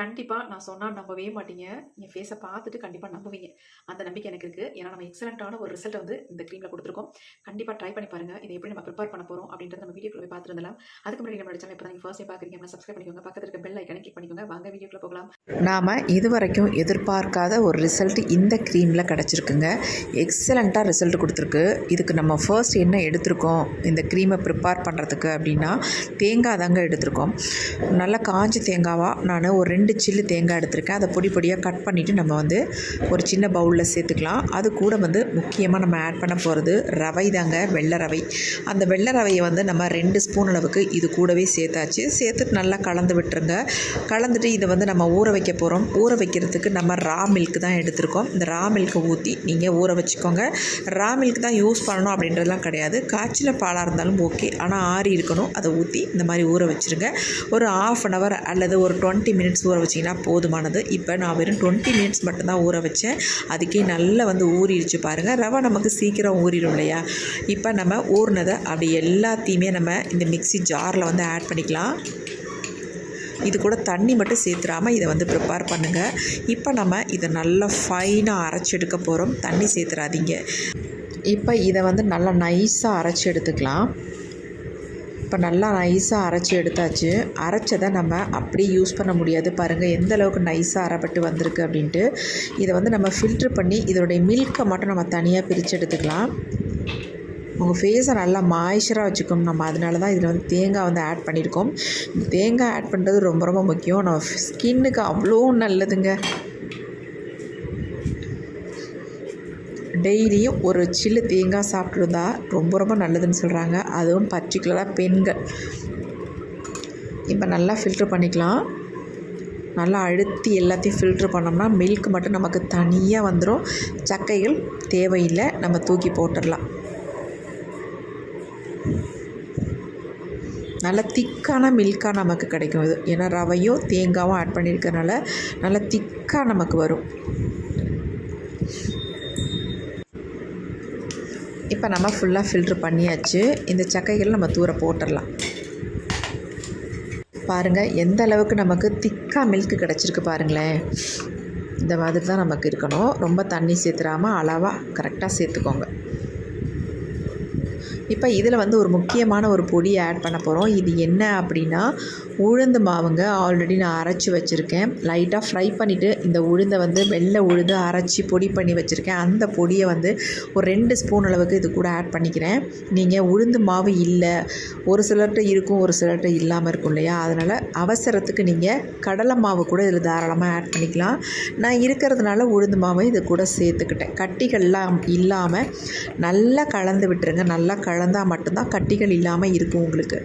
கண்டிப்பாக நான் சொன்னால் நம்பவே மாட்டீங்க. என் ஃபேஸை பார்த்துட்டு கண்டிப்பாக நம்புவீங்க. அந்த நம்பிக்கை எனக்கு இருக்குது ஏன்னா நம்ம எக்ஸலன்ட்டான ஒரு ரிசல்ட் வந்து இந்த க்ரீமில் கொடுத்துருக்கோம் கண்டிப்பாக ட்ரை பண்ணி பாருங்க. இதை எப்படி நம்ம ப்ரிப்பேர் பண்ண போகிறோம் அப்படின்றத நம்ம வீடியோக்குள்ள போய் பார்த்துட்டு அதுக்கு முன்னாடி நம்மளோட சேனல் இப்போ தான் ஃபர்ஸ்ட் டைம் பார்க்குறீங்க அப்படின்னா சப்ஸ்கிரைப் பண்ணிக்கோங்க. பக்கத்தில் இருக்க பெல் ஐக்கனை கிளிக் பண்ணிக்கோங்க. வாங்க வீடியோக்குள்ள போகலாம். நாம் இதுவரைக்கும் எதிர்பார்க்காத ஒரு ரிசல்ட் இந்த க்ரீமில் கிடச்சிருக்குங்க எக்ஸலண்ட்டாக ரிசல்ட் கொடுத்துருக்கு இதுக்கு நம்ம ஃபர்ஸ்ட் என்ன எடுத்திருக்கோம் இந்த க்ரீமை ப்ரிப்பேர் பண்ணுறதுக்கு அப்படின்னா தேங்காய் தாங்க எடுத்திருக்கோம் நல்லா காஞ்ச தேங்காவாக நான் ஒரு ரெண்டு ரெண்டு சில்லு தேங்காய் எடுத்திருக்கேன். அதை பொடி பொடியாக கட் பண்ணிவிட்டு நம்ம வந்து ஒரு சின்ன பவுலில் சேர்த்துக்கலாம். அது கூட வந்து முக்கியமாக நம்ம ஆட் பண்ண போகிறது ரவை தாங்க வெள்ளை ரவை. அந்த வெள்ளை ரவையை வந்து நம்ம ரெண்டு ஸ்பூன் அளவுக்கு இது கூடவே சேர்த்தாச்சு. சேர்த்துட்டு நல்லா கலந்து விட்டுருங்க. கலந்துட்டு இதை வந்து நம்ம ஊற வைக்க போகிறோம் ஊற வைக்கிறதுக்கு நம்ம ரா மில்க் தான் எடுத்திருக்கோம். இந்த ரா மில்க்கை ஊற்றி நீங்கள் ஊற வச்சுக்கோங்க. ரா மில்க் தான் யூஸ் பண்ணணும் அப்படின்றதுலாம் கிடையாது. காய்ச்சில பாலாக இருந்தாலும் ஓகே ஆனால் ஆறி இருக்கணும். அதை ஊற்றி இந்த மாதிரி ஊற வச்சுருங்க. ஒரு ஆஃப் அன் ஹவர் அல்லது ஒரு டுவெண்ட்டி மினிட்ஸ் ஊற வச்சிங்கன்னா போதுமானது. இப்போ நான் வெறும் டுவெண்ட்டி மினிட்ஸ் மட்டும்தான் ஊற வச்சேன். அதுக்கே நல்லா வந்து ஊறிடுச்சு பாருங்கள் ரவை நமக்கு சீக்கிரம் ஊறிடும் இல்லையா? இப்போ நம்ம ஊறினதை அப்படி எல்லாத்தையுமே நம்ம இந்த மிக்ஸி ஜாரில் வந்து ஆட் பண்ணிக்கலாம். இது கூட தண்ணி மட்டும் சேர்த்துடாமல் இதை வந்து ப்ரிப்பேர் பண்ணுங்கள் இப்போ நம்ம இதை நல்லா ஃபைனாக அரைச்சி எடுக்க போகிறோம் தண்ணி சேர்த்துறாதீங்க. இப்போ இதை வந்து நல்லா நைஸாக அரைச்சி எடுத்துக்கலாம். இப்போ நல்லா நைஸாக அரைச்சி எடுத்தாச்சு. அரைச்சதை நம்ம அப்படியே யூஸ் பண்ண முடியாது. பாருங்கள் எந்த அளவுக்கு நைஸாக அரைப்பட்டு வந்திருக்கு அப்படின்ட்டு. இதை வந்து நம்ம ஃபில்ட்ரு பண்ணி இதோடைய மில்கை மட்டும் நம்ம தனியாக பிரித்து எடுத்துக்கலாம். உங்கள் ஃபேஸை நல்லா மாய்ச்சராக வச்சுக்கணும் நம்ம அதனால தான் இதில் வந்து தேங்காய் வந்து ஆட் பண்ணியிருக்கோம். தேங்காய் ஆட் பண்ணுறது ரொம்ப ரொம்ப முக்கியம். நம்ம ஸ்கின்னுக்கு அவ்வளோ நல்லதுங்க. டெய்லியும் ஒரு சில்லு தேங்காய் சாப்பிட்ருந்தா ரொம்ப ரொம்ப நல்லதுன்னு சொல்கிறாங்க அதுவும் பர்டிகுலராக பெண்கள். இப்போ நல்லா ஃபில்ட்ரு பண்ணிக்கலாம். நல்லா அழுத்தி எல்லாத்தையும் ஃபில்ட்ரு பண்ணோம்னா மில்க் மட்டும் நமக்கு தனியாக வந்துடும் சக்கைகள் தேவையில்லை. நம்ம தூக்கி போட்டுடலாம். நல்ல திக்கான மில்காக நமக்கு கிடைக்கும் இது ஏன்னா ரவையும் தேங்காயும் ஆட் பண்ணியிருக்கறனால நல்ல திக்காக நமக்கு வரும். இப்போ நம்ம ஃபுல்லாக ஃபில்ட்ரு பண்ணியாச்சு. இந்த சக்கைகள் நம்ம தூர போட்டுடலாம் பாருங்கள் எந்த அளவுக்கு நமக்கு திக்காக மில்க் கிடச்சிருக்கு பாருங்களேன். இந்த மாதிரி தான் நமக்கு இருக்கணும். ரொம்ப தண்ணி சேர்த்துறாமல் அளவாக கரெக்டாக சேர்த்துக்கோங்க. இப்போ இதில் வந்து ஒரு முக்கியமான ஒரு பொடி ஆட் பண்ண போகிறோம். இது என்ன அப்படின்னா உளுந்து மாவுங்க. ஆல்ரெடி நான் அரைச்சி வச்சுருக்கேன். லைட்டாக ஃப்ரை பண்ணிவிட்டு இந்த உளுந்தை வந்து வெள்ளை உளுந்து அரைச்சி பொடி பண்ணி வச்சுருக்கேன். அந்த பொடியை வந்து ஒரு ரெண்டு ஸ்பூன் அளவுக்கு இது கூட ஆட் பண்ணிக்கிறேன். நீங்கள் உளுந்து மாவு இல்லை ஒரு சிலர்கிட்ட இருக்கும் ஒரு சிலர்கிட்ட இல்லாமல் இருக்கும் இல்லையா? அதனால் அவசரத்துக்கு நீங்கள் கடலை மாவு கூட இதில் தாராளமாக ஆட் பண்ணிக்கலாம். நான் இருக்கிறதுனால உளுந்து மாவை இது கூட சேர்த்துக்கிட்டேன். கட்டிகள்லாம் இல்லாமல் நல்லா கலந்து விட்டுருங்க. நல்லா வளர்ந்தால் மட்டும்தான் கட்டிகள் இல்லாமல் இருக்கும் உங்களுக்கு.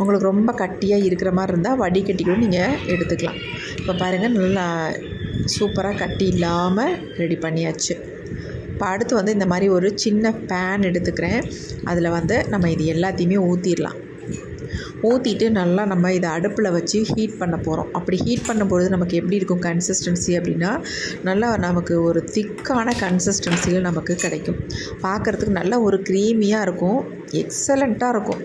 உங்களுக்கு ரொம்ப கட்டியாக இருக்கிற மாதிரி இருந்தால் வடிகட்டிகளும் நீங்கள் எடுத்துக்கலாம். இப்போ பாருங்கள் நல்லா சூப்பராக கட்டி இல்லாமல் ரெடி பண்ணியாச்சு. இப்போ அடுத்து வந்து இந்த மாதிரி ஒரு சின்ன பேன் எடுத்துக்கிறேன். அதில் வந்து நம்ம இது எல்லாத்தையுமே ஊற்றிடலாம் ஊற்றிட்டு நல்லா நம்ம இதை அடுப்பில் வச்சு ஹீட் பண்ண போகிறோம். அப்படி ஹீட் பண்ணும்பொழுது நமக்கு எப்படி இருக்கும் கன்சிஸ்டன்சி அப்படின்னா நல்லா நமக்கு ஒரு திக்கான கன்சிஸ்டன்சியில் நமக்கு கிடைக்கும். பார்க்குறதுக்கு நல்லா ஒரு க்ரீமியாக இருக்கும். எக்ஸலண்ட்டாக இருக்கும்.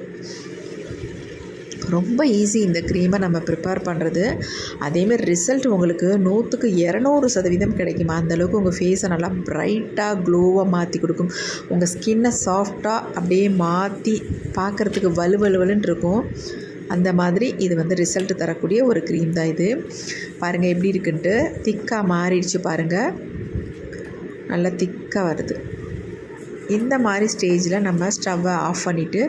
ரொம்ப ஈஸி இந்த க்ரீமை நம்ம ப்ரிப்பேர் பண்ணுறது அதேமாதிரி ரிசல்ட் உங்களுக்கு நூற்றுக்கு இரநூறு சதவீதம் கிடைக்குமா? அந்தளவுக்கு உங்கள் ஃபேஸை நல்லா ப்ரைட்டாக க்ளோவாக மாற்றி கொடுக்கும். உங்கள் ஸ்கின்னை சாஃப்டாக அப்படியே மாற்றி பார்க்குறதுக்கு வலுவலுவலுன்னு இருக்கும். அந்த மாதிரி இது வந்து ரிசல்ட் தரக்கூடிய ஒரு க்ரீம் தான் இது. பாருங்கள் எப்படி இருக்குன்ட்டு. திக்காக மாறிடுச்சு பாருங்கள் நல்லா திக்காக வருது. இந்த மாதிரி ஸ்டேஜில் நம்ம ஸ்டவ்வை ஆஃப் பண்ணிவிட்டு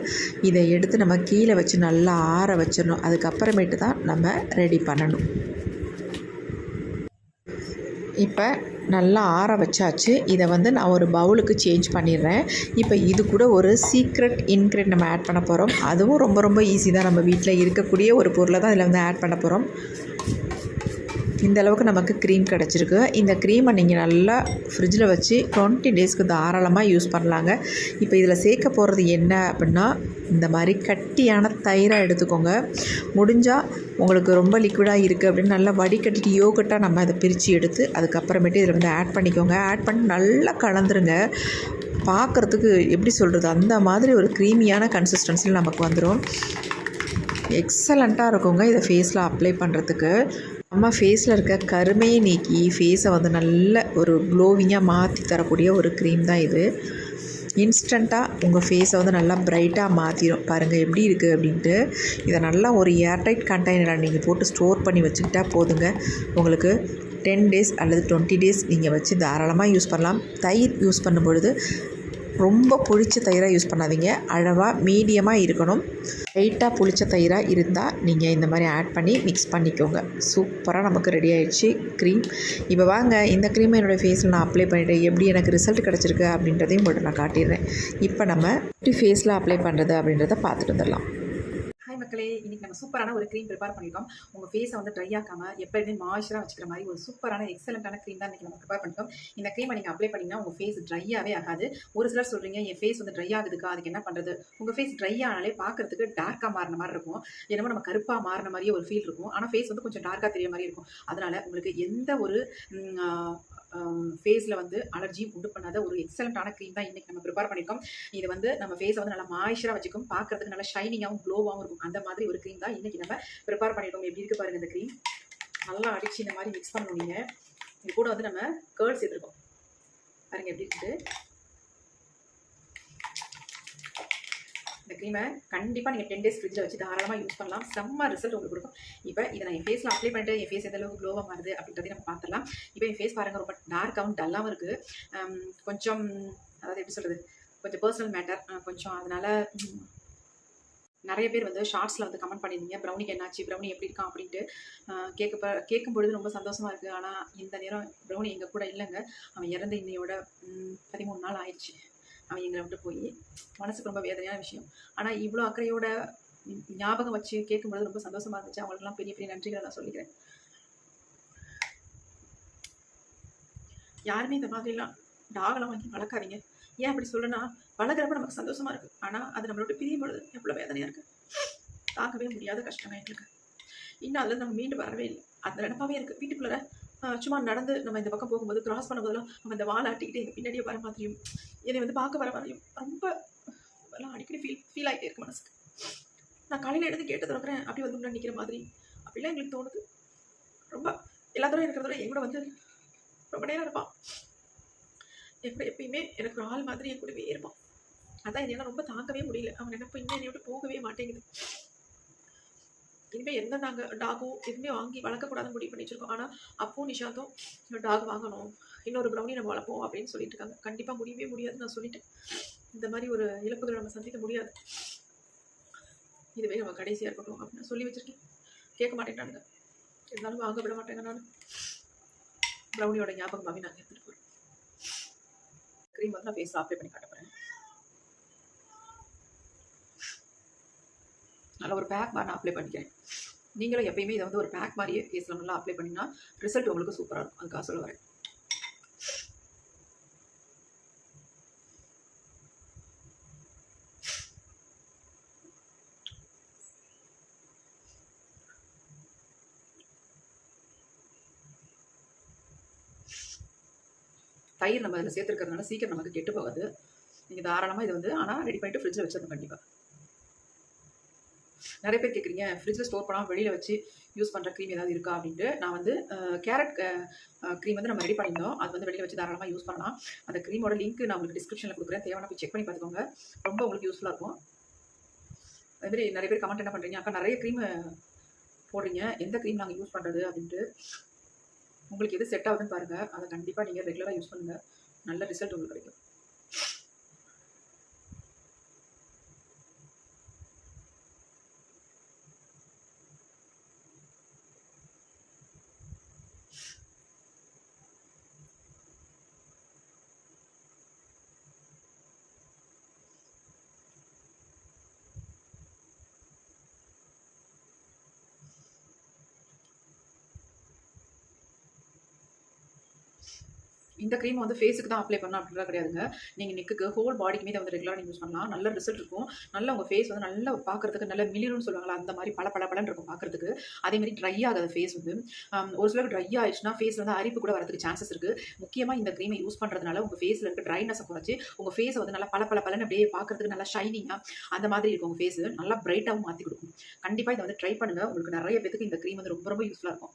இதை எடுத்து நம்ம கீழே வச்சு நல்லா ஆற வச்சிடணும். அதுக்கப்புறமேட்டு தான் நம்ம ரெடி பண்ணணும். இப்போ நல்லா ஆற வச்சாச்சு. இதை வந்து நான் ஒரு பவுலுக்கு சேஞ்ச் பண்ணிடுறேன். இப்போ இது கூட ஒரு சீக்ரெட் இன்க்ரெட் நம்ம ஆட் பண்ண போகிறோம் அதுவும் ரொம்ப ரொம்ப ஈஸி தான். நம்ம வீட்டில் இருக்கக்கூடிய ஒரு பொருளை தான் இதில் வந்து ஆட் பண்ண போகிறோம் இந்த அளவுக்கு நமக்கு க்ரீம் கிடச்சிருக்கு. இந்த க்ரீமை நீங்கள் நல்லா ஃப்ரிட்ஜில் வச்சு டுவெண்ட்டி டேஸ்க்கு தாராளமாக யூஸ் பண்ணலாங்க. இப்போ இதில் சேர்க்க போகிறது என்ன அப்படின்னா இந்த மாதிரி கட்டியான தயிராக எடுத்துக்கோங்க. முடிஞ்சால் உங்களுக்கு ரொம்ப லிக்விடாக இருக்குது அப்படின்னு நல்லா வடிகட்டிட்டு யோகட்டாக நம்ம அதை பிரித்து எடுத்து அதுக்கப்புறமேட்டு இதில் வந்து ஆட் பண்ணிக்கோங்க. ஆட் பண்ணி நல்லா கலந்துருங்க. பார்க்குறதுக்கு எப்படி சொல்கிறது அந்த மாதிரி ஒரு க்ரீமியான கன்சிஸ்டன்சியில் நமக்கு வந்துடும் எக்ஸலண்ட்டாக இருக்குங்க இதை ஃபேஸில் அப்ளை பண்ணுறதுக்கு நம்ம ஃபேஸில் இருக்க கருமையை நீக்கி ஃபேஸை வந்து நல்ல ஒரு க்ளோவிங்காக மாற்றி தரக்கூடிய ஒரு க்ரீம் தான் இது. இன்ஸ்டண்ட்டாக உங்கள் ஃபேஸை வந்து நல்லா பிரைட்டாக மாற்றிடும் பாருங்கள் எப்படி இருக்குது அப்படின்ட்டு. இதை நல்லா ஒரு ஏர்டைட் கண்டெய்னராக நீங்கள் போட்டு ஸ்டோர் பண்ணி வச்சுக்கிட்டா போதுங்க. உங்களுக்கு டென் டேஸ் அல்லது டுவெண்ட்டி டேஸ் நீங்கள் வச்சு தாராளமாக யூஸ் பண்ணலாம். தயிர் யூஸ் பண்ணும் பொழுது ரொம்ப புளிச்ச தயிராக யூஸ் பண்ணாதீங்க. அளவாக மீடியமாக இருக்கணும். லைட்டாக புளிச்ச தயிராக இருந்தால் நீங்கள் இந்த மாதிரி ஆட் பண்ணி மிக்ஸ் பண்ணிக்கோங்க. சூப்பராக நமக்கு ரெடி ஆயிடுச்சு க்ரீம் இப்போ வாங்க இந்த க்ரீமை என்னோடய ஃபேஸில் நான் அப்ளை பண்ணிவிட்டு எப்படி எனக்கு ரிசல்ட் கிடச்சிருக்கு அப்படின்றதையும் உங்கள்கிட்ட நான் காட்டிடுறேன். இப்போ நம்ம எப்படி ஃபேஸில் அப்ளை பண்ணுறது அப்படின்றத பார்த்துட்டு வந்துடலாம். மக்களே இன்னைக்கு நம்ம சூப்பரான ஒரு க்ரீம் ப்ரிப்பேர் பண்ணியிருக்கோம் உங்கள் ஃபேஸை வந்து ட்ரை ஆக்காம எப்பயுமே மாய்ச்சராக வச்சுக்கிற மாதிரி ஒரு சூப்பரான எக்ஸலண்ட்டான க்ரீம் தான் இன்னைக்கு நம்ம ப்ரிப்பேர் பண்ணிருக்கோம் இந்த க்ரீமை நீங்கள் அப்ளை பண்ணிங்கன்னா உங்கள் ஃபேஸ் ட்ரையாகவே ஆகாது. ஒரு சிலர் சொல்கிறீங்க என் ஃபேஸ் வந்து ட்ரை ஆகுதுக்கா? அதுக்கு என்ன பண்ணுறது உங்கள் ஃபேஸ் ட்ரை ஆனாலே பார்க்கறதுக்கு டார்க்காக மாறின மாதிரி இருக்கும். என்னமோ நம்ம கருப்பாக மாறின மாதிரியே ஒரு ஃபீல் இருக்கும். ஆனால் ஃபேஸ் வந்து கொஞ்சம் டார்க்காக தெரிய மாதிரி இருக்கும். அதனால் உங்களுக்கு எந்த ஒரு Um, ஃபேஸில் வந்து அலர்ஜியும் உண்டு பண்ணாத ஒரு எக்ஸலண்ட்டான க்ரீம் தான் இன்றைக்கி நம்ம ப்ரிப்பேர் பண்ணியிருக்கோம். இது வந்து நம்ம ஃபேஸை வந்து நல்லா மாய்ச்சராக வச்சுக்கும் பார்க்கறதுக்கு நல்லா ஷைனிங்காகவும் க்ளோவாகவும் இருக்கும். அந்த மாதிரி ஒரு க்ரீம் தான் இன்றைக்கி நம்ம ப்ரிப்பேர் பண்ணியிருக்கோம். எப்படி இருக்கு பாருங்கள் இந்த க்ரீம் நல்லா அடித்து இந்த மாதிரி மிக்ஸ் பண்ணுவீங்க இது கூட வந்து நம்ம கேர்ள்ஸ் எடுத்துருக்கோம். பாருங்கள் எப்படி இருக்குது. இந்த க்ரீமை கண்டிப்பாக நீங்கள் டென் டேஸ் ஃப்ரிட்ஜில் வச்சு தாராளமாக யூஸ் பண்ணலாம். செம்ம ரிசல்ட் உங்களுக்கு கொடுக்கும். இப்போ இதை நான் என் ஃபேஸில் அப்ளை பண்ணிட்டு என் ஃபேஸ் எந்த அளவுக்கு க்ளோவாக மாறுது அப்படின்றதையும் நம்ம பார்த்துலாம் இப்போ என் ஃபேஸ் பாருங்கள் ரொம்ப டார்க்காகவும் டல்லாகவும் இருக்குது கொஞ்சம் அதாவது எப்படி சொல்கிறது கொஞ்சம் பர்சனல் மேட்டர் கொஞ்சம் அதனால் நிறைய பேர் வந்து ஷார்ட்ஸில் வந்து கமெண்ட் பண்ணியிருந்தீங்க. ப்ரௌனிக்கு என்னாச்சு? ப்ரௌனி எப்படி இருக்கான் அப்படின்ட்டு கேட்க கேட்கும் பொழுது ரொம்ப சந்தோஷமாக இருக்குது ஆனால் இந்த நேரம் ப்ரௌனி எங்கள் கூட இல்லைங்க. அவன் இறந்த இன்னையோட பதிமூணு நாள் ஆயிடுச்சு. அவன் எங்களை விட்டு போய் மனசுக்கு ரொம்ப வேதனையான விஷயம். ஆனால் இவ்வளோ அக்கறையோட ஞாபகம் வச்சு கேட்கும்பொழுது ரொம்ப சந்தோஷமாக இருந்துச்சு. அவங்களுக்குலாம் பெரிய பெரிய நன்றிகளை நான் சொல்லிக்கிறேன். யாருமே இந்த மாதிரிலாம் டாகெல்லாம் வாங்கி வளர்க்காதீங்க. ஏன் அப்படி சொல்லுன்னா வளர்க்குறப்ப நமக்கு சந்தோஷமா இருக்கு. ஆனால் அது நம்மளோட பிரியும் பொழுது எவ்வளோ வேதனையாக இருக்கு. தாக்கவே முடியாத கஷ்டமா எங்களுக்கு. இன்னும் அதில் நம்ம மீண்டு வரவே இல்லை. அந்த நினப்பாவே இருக்கு. வீட்டுக்குள்ளே சும்மா நடந்து நம்ம இந்த பக்கம் போகும்போது கிராஸ் பண்ணும்போதெல்லாம் நம்ம இந்த வாழை ஆட்டிக்கிட்டு எங்கள் பின்னாடியே வர மாதிரியும் என்னை வந்து பார்க்க வர மாதிரியும் ரொம்ப எல்லாம் அடிக்கடி ஃபீல் ஃபீல் ஆகிட்டே இருக்கு மனசுக்கு. நான் காலையில் எடுத்து கேட்டு திறக்கிறேன் அப்படி வந்து முன்னாடி நிற்கிற மாதிரி. அப்படிலாம் எங்களுக்கு தோணுது. ரொம்ப எல்லா இருக்கிறதோட என் கூட வந்து ரொம்ப நேரம் இருப்பான். என் கூட எப்பயுமே எனக்கு ஒரு ஆள் மாதிரி என் கூடவே இருப்பான். அதான் என்னால் ரொம்ப தாங்கவே முடியல. அவன் நினைப்பு இன்னும் என்னை விட்டு போகவே மாட்டேங்குது. இனிமேல் எந்த நாங்கள் டாகும் எதுவுமே வாங்கி வளர்க்கக்கூடாதுன்னு முடிவு பண்ணி ஆனால் அப்பவும் நிஷாந்தும் டாக் வாங்கணும் இன்னொரு ப்ரௌனி நம்ம வளர்ப்போம் அப்படின்னு சொல்லிட்டு இருக்காங்க. கண்டிப்பாக முடியவே முடியாதுன்னு நான் சொல்லிட்டேன். இந்த மாதிரி ஒரு இழப்புகளை நம்ம சந்திக்க முடியாது. இதுவே நம்ம கடைசியாக இருக்கட்டும் அப்படின்னு சொல்லி வச்சுருக்கேன். கேட்க மாட்டேங்கிறானுங்க இருந்தாலும் வாங்க விட மாட்டேங்க நான். ப்ரௌனியோட ஞாபகமாகவே நாங்கள் எடுத்துகிட்டு போகிறோம் க்ரீம் வந்து நான் ஃபேஸ் அப்ளை பண்ணி காட்ட போகிறேன் நல்லா ஒரு பேக் மாதிரி நான் அப்ளை பண்ணிக்கிறேன். நீங்களும் எப்பயுமே இதை வந்து ஒரு பேக் மாதிரியே ஃபேஸில் நல்லா அப்ளை பண்ணிங்கன்னா ரிசல்ட் உங்களுக்கு சூப்பராக இருக்கும். அதுக்காக சொல்ல வரேன். தயிர் நம்ம அதில் சேர்த்துருக்கிறதுனால சீக்கிரம் நமக்கு கெட்டு போகாது. நீங்கள் தாராளமாக இது வந்து ஆனால் ரெடி பண்ணிட்டு ஃப்ரிட்ஜில் வச்சிடணும் கண்டிப்பாக நிறைய பேர் கேட்குறீங்க ஃப்ரிட்ஜில் ஸ்டோர் பண்ணாமல் வெளியில் வச்சு யூஸ் பண்ணுற க்ரீம் ஏதாவது இருக்கா அப்படின்ட்டு. நான் வந்து கேரட் க்ரீம் வந்து நம்ம ரெடி பண்ணியிருந்தோம். அது வந்து வெளியில் வச்சு தாராளமாக யூஸ் பண்ணலாம். அந்த க்ரீமோட லிங்க் நான் உங்களுக்கு டிஸ்கிரிப்ஷனில் கொடுக்குறேன். தேவையான போய் செக் பண்ணி பார்த்துக்கோங்க. ரொம்ப உங்களுக்கு யூஸ்ஃபுல்லாக இருக்கும். அதேமாதிரி நிறைய பேர் கமெண்ட் என்ன பண்ணுறீங்க அக்கா நிறைய க்ரீம் போடுறீங்க. எந்த க்ரீம் நாங்கள் யூஸ் பண்ணுறது அப்படின்ட்டு. உங்களுக்கு எது செட் ஆகுதுன்னு பாருங்கள் அதை கண்டிப்பாக நீங்கள் ரெகுலராக யூஸ் பண்ணுங்கள் நல்ல ரிசல்ட் உங்களுக்கு கிடைக்கும். இந்த க்ரீம் வந்து ஃபேஸுக்கு தான் அப்ளை பண்ணணும் அப்படின்றது கிடையாதுங்க. நீங்கள் நெக்குக்கு ஹோல் பாடிக்கு மீது வந்து ரெகுலராக நீங்கள் யூஸ் பண்ணலாம். நல்ல ரிசல்ட் இருக்கும். நல்ல உங்கள் ஃபேஸ் வந்து நல்லா பார்க்கறதுக்கு நல்ல மிளிரும்னு சொல்லுவாங்களா அந்த மாதிரி பல பல பலன் இருக்கும் பார்க்குறதுக்கு. அதேமாதிரி ட்ரை ஆகாத ஃபேஸ் வந்து ஒரு சிலருக்கு ட்ரை ஆயிடுச்சுன்னா ஃபேஸ் வந்து அரிப்பு கூட வரதுக்கு சான்சஸ் இருக்குது முக்கியமாக இந்த க்ரீமை யூஸ் பண்ணுறதுனால உங்கள் ஃபேஸில் இருக்க ட்ரைனஸை குறைச்சி உங்கள் ஃபேஸை வந்து நல்லா பல பல அப்படியே பார்க்கறதுக்கு நல்லா ஷைனிங்காக அந்த மாதிரி இருக்கும் உங்கள் ஃபேஸ் நல்லா பிரைட்டாகவும் மாற்றி கொடுக்கும். கண்டிப்பாக இதை வந்து ட்ரை பண்ணுங்கள் உங்களுக்கு நிறைய பேத்துக்கு இந்த க்ரீம் வந்து ரொம்ப ரொம்ப யூஸ்ஃபுல்லாக இருக்கும்.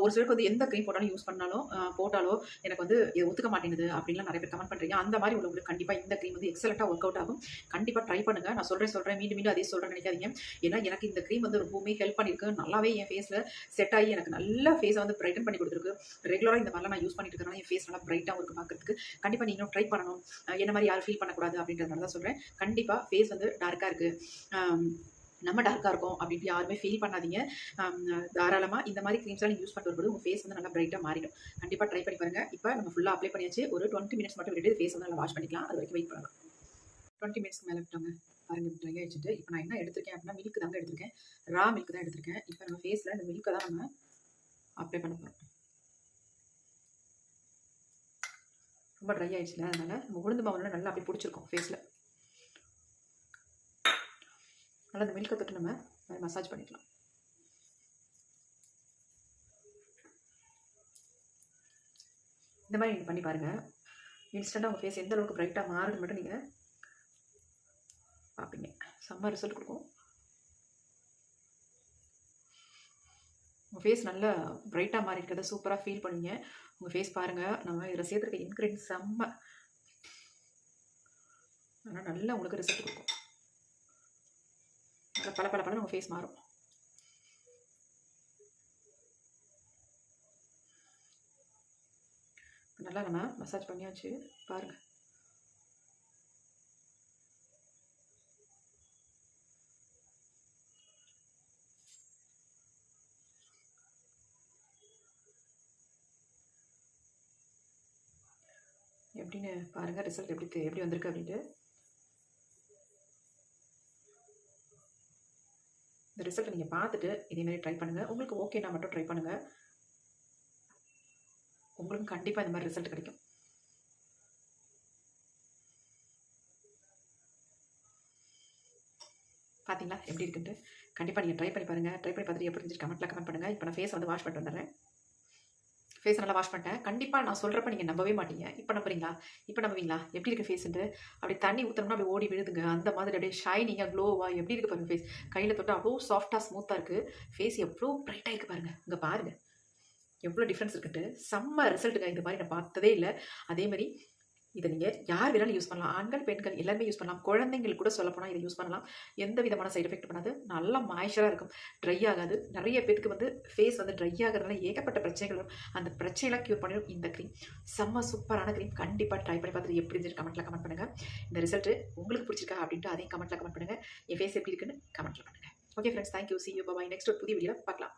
ஒரு சிலருக்கு வந்து எந்த க்ரீம் போட்டாலும் யூஸ் பண்ணாலும் போட்டாலோ எனக்கு வந்து இது ஒத்துக்க மாட்டேங்குது அப்படின்லாம் நிறைய பேர் கமெண்ட் பண்ணுறீங்க அந்த மாதிரி உள்ளவங்களுக்கு கண்டிப்பாக இந்த க்ரீம் வந்து எக்ஸலண்ட்டாக ஒர்க் அவுட் ஆகும். கண்டிப்பாக ட்ரை பண்ணுங்கள் நான் சொல்கிறேன் சொல்கிறேன் மீண்டும் மீண்டும் அதே சொல்கிறேன் நினைக்காதீங்க. ஏன்னா எனக்கு இந்த க்ரீம் வந்து ரொம்பவுமே ஹெல்ப் பண்ணியிருக்கு நல்லாவே என் ஃபேஸில் செட் ஆகி எனக்கு நல்ல ஃபேஸை வந்து பிரைட்டன் பண்ணி கொடுத்துருக்கு. ரெகுலராக இந்த மாதிரிலாம் நான் யூஸ் பண்ணிட்டு இருக்கனால என் ஃபேஸ் நல்லா ப்ரைட்டாக ஒர்க் பார்க்குறதுக்கு கண்டிப்பாக நீங்களும் ட்ரை பண்ணணும். என்ன மாதிரி யாரும் ஃபீல் பண்ணக்கூடாது அப்படின்றதுனால தான் சொல்கிறேன் கண்டிப்பாக ஃபேஸ் வந்து டார்க்காக இருக்குது நம்ம டார்க்காக இருக்கும் அப்படின்ட்டு யாருமே ஃபீல் பண்ணாதீங்க. தாராளமாக இந்த மாதிரி க்ரீம்ஸ்லாம் நீங்கள் யூஸ் பண்ணுறது உங்கள் ஃபேஸ் வந்து நல்லா பிரைட்டாக மாறிடும். கண்டிப்பாக ட்ரை பண்ணி பாருங்கள் இப்போ நம்ம ஃபுல்லாக அப்ளை பண்ணியாச்சு. ஒரு டுவெண்ட்டி மினிட்ஸ் மட்டும் விட்டுட்டு ஃபேஸ் வந்து நல்லா வாஷ் பண்ணிக்கலாம். அது வரைக்கும் வெயிட் பண்ணலாம். டுவெண்ட்டி மினிட்ஸ்க்கு மேலே விட்டாங்க. பாருங்க ட்ரை ஆகிடுச்சிட்டு இப்போ நான் என்ன எடுத்திருக்கேன் அப்படின்னா மில்க் தாங்க எடுத்திருக்கேன். ரா மில்க் தான் எடுத்திருக்கேன். இப்போ நம்ம ஃபேஸில் இந்த மில்க்கை தான் நம்ம அப்ளை பண்ண போகிறோம் ரொம்ப ட்ரை ஆயிடுச்சுல அதனால நம்ம உளுந்து மாவுல நல்லா அப்படியே பிடிச்சிருக்கோம் ஃபேஸில் நல்லா அந்த மில்கை தொட்டு நம்ம மசாஜ் பண்ணிக்கலாம். இந்த மாதிரி நீங்கள் பண்ணி பாருங்கள் இன்ஸ்டண்ட்டாக உங்கள் ஃபேஸ் எந்த அளவுக்கு ப்ரைட்டாக மாறுது மட்டும் நீங்கள் பார்ப்பீங்க செம்ம ரிசல்ட் கொடுக்கும். உங்கள் ஃபேஸ் நல்லா பிரைட்டாக மாறி இருக்கிறத சூப்பராக ஃபீல் பண்ணுவீங்க. உங்கள் ஃபேஸ் பாருங்கள் நம்ம இதில் சேர்த்துருக்க இன்க்ரீடியன்ஸ் செம்ம. ஆனால் நல்லா உங்களுக்கு ரிசல்ட் கொடுக்கும். பல பல பல உங்கள் ஃபேஸ் மாறும். நல்லா நம்ம மசாஜ் பண்ணியாச்சு. பாருங்கள் எப்படின்னு பாருங்கள் ரிசல்ட் எப்படி எப்படி வந்திருக்கு அப்படின்ட்டு. இந்த ரிசல்ட்டை நீங்கள் பார்த்துட்டு இதேமாரி ட்ரை பண்ணுங்கள் உங்களுக்கு ஓகேனா மட்டும் ட்ரை பண்ணுங்கள் உங்களுக்கு கண்டிப்பாக இந்த மாதிரி ரிசல்ட் கிடைக்கும். பார்த்தீங்களா எப்படி இருக்குன்ட்டு? கண்டிப்பாக நீங்கள் ட்ரை பண்ணி பாருங்கள் ட்ரை பண்ணி பார்த்துட்டு எப்படி இருந்துச்சு? கமெண்ட்டில் கமெண்ட் பண்ணுங்கள் இப்போ நான் ஃபேஸ் வந்து வாஷ் பண்ணிட்டு வந்துடுறேன். ஃபேஸ் நல்லா வாஷ் பண்ணிட்டேன். கண்டிப்பாக நான் சொல்கிறப்ப நீங்கள் நம்பவே மாட்டீங்க. இப்போ நம்புறீங்களா? இப்போ நம்புவீங்களா? எப்படி இருக்குது ஃபேஸ்ன்ட்டு அப்படி தண்ணி ஊற்றணும்னா அப்படி ஓடி விழுதுங்க. அந்த மாதிரி அப்படியே ஷைனிங்காக க்ளோவாக எப்படி இருக்கு பாருங்கள் ஃபேஸ் கையில் தொட்டு அவ்வளோ சாஃப்டாக ஸ்மூத்தாக இருக்குது ஃபேஸ் எவ்வளோ ப்ரைட்டாக இருக்குது பாருங்கள் இங்கே பாருங்கள் எவ்வளோ டிஃப்ரென்ஸ் இருக்குன்ட்டு. செம்ம ரிசல்ட்டுங்க இந்த மாதிரி நான் பார்த்ததே இல்லை. அதே மாதிரி இதை நீங்கள் யார் வேணாலும் யூஸ் பண்ணலாம். ஆண்கள் பெண்கள் எல்லாருமே யூஸ் பண்ணலாம். குழந்தைங்களுக்கு கூட சொல்ல போனால் இதை யூஸ் பண்ணலாம். எந்த விதமான சைடு எஃபெக்ட் பண்ணாது. நல்லா மாய்ச்சராக இருக்கும். ட்ரை ஆகாது. நிறைய பேருக்கு வந்து ஃபேஸ் வந்து ட்ரை ஆகிறதுனால ஏகப்பட்ட பிரச்சனைகள் வரும். அந்த பிரச்சனைலாம் க்யூர் பண்ணிடும் இந்த க்ரீம் செம்ம சூப்பரான க்ரீம் கண்டிப்பாக ட்ரை பண்ணி பார்த்துட்டு எப்படி இருந்துச்சு கமெண்ட்டில் கமெண்ட் பண்ணுங்கள் இந்த ரிசல்ட்டு உங்களுக்கு பிடிச்சிருக்கா அப்படின்ட்டு அதையும் கமெண்ட்டில் கமெண்ட் பண்ணுங்கள் என் ஃபேஸ் எப்படி இருக்குன்னு கமெண்ட்டில் பண்ணுங்கள் okay friends thank you see you bye next ஒரு புதிய வீடியோவில் பார்க்கலாம்.